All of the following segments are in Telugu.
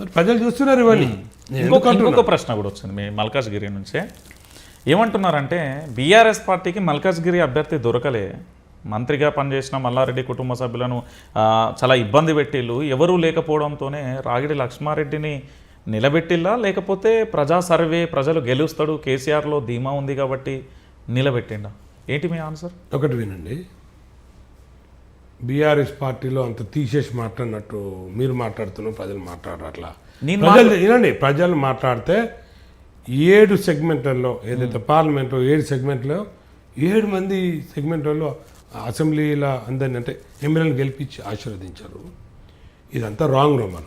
మరి ప్రజలు చూస్తున్నారు ఇవన్నీ. నేను ఇంకొక ప్రశ్న కూడా వచ్చింది మీ మల్కాజ్గిరి నుంచే. ఏమంటున్నారంటే బీఆర్ఎస్ పార్టీకి మల్కాజ్గిరి అభ్యర్థి దొరకలే. మంత్రిగా పనిచేసిన మల్లారెడ్డి కుటుంబ సభ్యులను చాలా ఇబ్బంది పెట్టిళ్ళు. ఎవరూ లేకపోవడంతోనే రాగిడి లక్ష్మారెడ్డిని నిలబెట్టిల్లా? లేకపోతే ప్రజా సర్వే ప్రజలు గెలుస్తాడు. కేసీఆర్లో ధీమా ఉంది కాబట్టి నిలబెట్టిండా? ఏంటి మీ ఆన్సర్? ఒకటి వినండి. బీఆర్ఎస్ పార్టీలో అంత తీసేసి మాట్లాడినట్టు మీరు మాట్లాడుతున్నారు ప్రజలు మాట్లాడరు అట్లా ప్రజలు వినండి ప్రజలు మాట్లాడితే ఏడు సెగ్మెంట్లలో ఏదైతే పార్లమెంట్లో ఏడు సెగ్మెంట్లో ఏడు మంది సెగ్మెంట్లలో అసెంబ్లీలో అందరిని అంటే ఎమ్మెల్యేలు గెలిపించి ఆశీర్వదించారు. ఇదంతా రాంగ్ రూమర్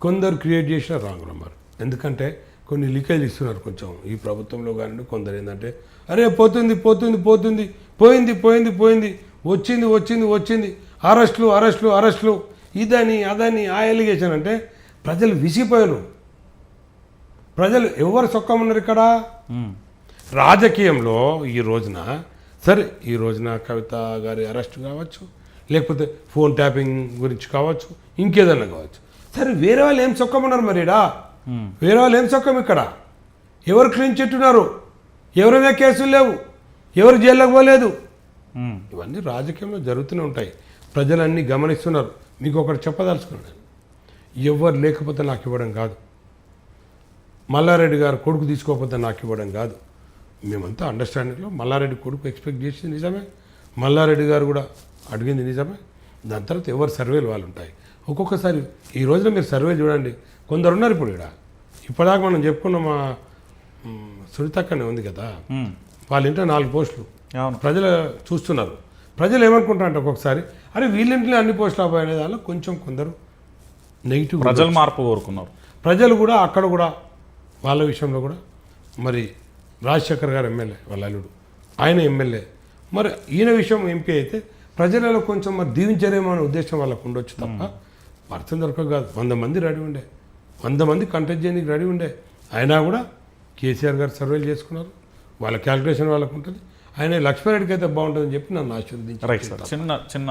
కొందరు క్రియేట్ చేసిన రాంగ్ రూమర్ ఎందుకంటే కొన్ని లీకేజ్ ఇస్తున్నారు కొంచెం. ఈ ప్రభుత్వంలో కానీ కొందరు ఏంటంటే అరే పోతుంది పోతుంది పోతుంది పోయింది పోయింది పోయింది వచ్చింది వచ్చింది వచ్చింది. అరెస్టులు అరెస్టులు అరెస్టులు. ఇదని అదని ఆ ఎలిగేషన్ అంటే ప్రజలు విసిపోయారు. ప్రజలు ఎవరు సొక్కమన్నారు ఇక్కడ. రాజకీయంలో ఈ రోజున సరే ఈ రోజున కవిత గారి అరెస్ట్ కావచ్చు లేకపోతే ఫోన్ ట్యాపింగ్ గురించి కావచ్చు ఇంకేదన్నా కావచ్చు. సరే వేరే వాళ్ళు ఏం సొక్కమన్నారు మరి ఈడ? మ్మ్. వేరే వాళ్ళు ఏం సొక్కం ఇక్కడ? ఎవరు క్లీన్ చెట్టున్నారు ఎవరి మీద కేసులు లేవు? ఎవరు జైల్లోకి పోలేదు. ఇవన్నీ రాజకీయంలో జరుగుతూనే ఉంటాయి. ప్రజలన్నీ గమనిస్తున్నారు. మీకు ఒకటి చెప్పదలుచుకున్నాను. ఎవరు లేకపోతే నాకు ఇవ్వడం కాదు. మల్లారెడ్డి గారు కొడుకు తీసుకోకపోతే నాకు ఇవ్వడం కాదు. మేమంతా అండర్స్టాండింగ్లో మల్లారెడ్డి కొడుకు ఎక్స్పెక్ట్ చేసింది నిజమే. మల్లారెడ్డి గారు కూడా అడిగింది నిజమే. దాని తర్వాత ఎవరు సర్వేలు వాళ్ళు ఉంటాయి. ఒక్కొక్కసారి ఈ రోజున మీరు సర్వే చూడండి. కొందరు ఉన్నారు ఇప్పుడు ఇక్కడ ఇప్పటిదాకా మనం చెప్పుకున్న మా సునీతక్కనే ఉంది కదా. వాళ్ళ ఇంట్లో నాలుగు పోస్టులు. ప్రజలు చూస్తున్నారు. ప్రజలు ఏమనుకుంటారంటే ఒక్కొక్కసారి అరే వీళ్ళింట్లో అన్ని పోస్టులు అబ్బాయి అనే దానిలో కొంచెం కొందరు నెగిటివ్ ప్రజలు మార్పు కోరుకున్నారు. ప్రజలు కూడా అక్కడ కూడా వాళ్ళ విషయంలో కూడా మరి రాజశేఖర్ గారు ఎమ్మెల్యే వాళ్ళ అల్లుడు ఆయన ఎమ్మెల్యే మరి ఈయన విషయం ఎంపీ అయితే ప్రజలలో కొంచెం మరి దీవించరేమో అనే ఉద్దేశం వాళ్ళకు ఉండొచ్చు తప్ప పర్సన్ దొరక కాదు. వంద మంది రెడీ ఉండే. వంద మంది కంటెక్ట్ చేయడానికి రెడీ ఉండే. అయినా కూడా కేసీఆర్ గారు సర్వేలు చేసుకున్నారు. వాళ్ళ క్యాలిక్యులేషన్ వాళ్ళకు ఉంటుంది. ఆయన లక్ష్మారెడ్డికి అయితే బాగుంటుందని చెప్పి నన్ను ఆశీర్వదించారు. Right sir. చిన్న చిన్న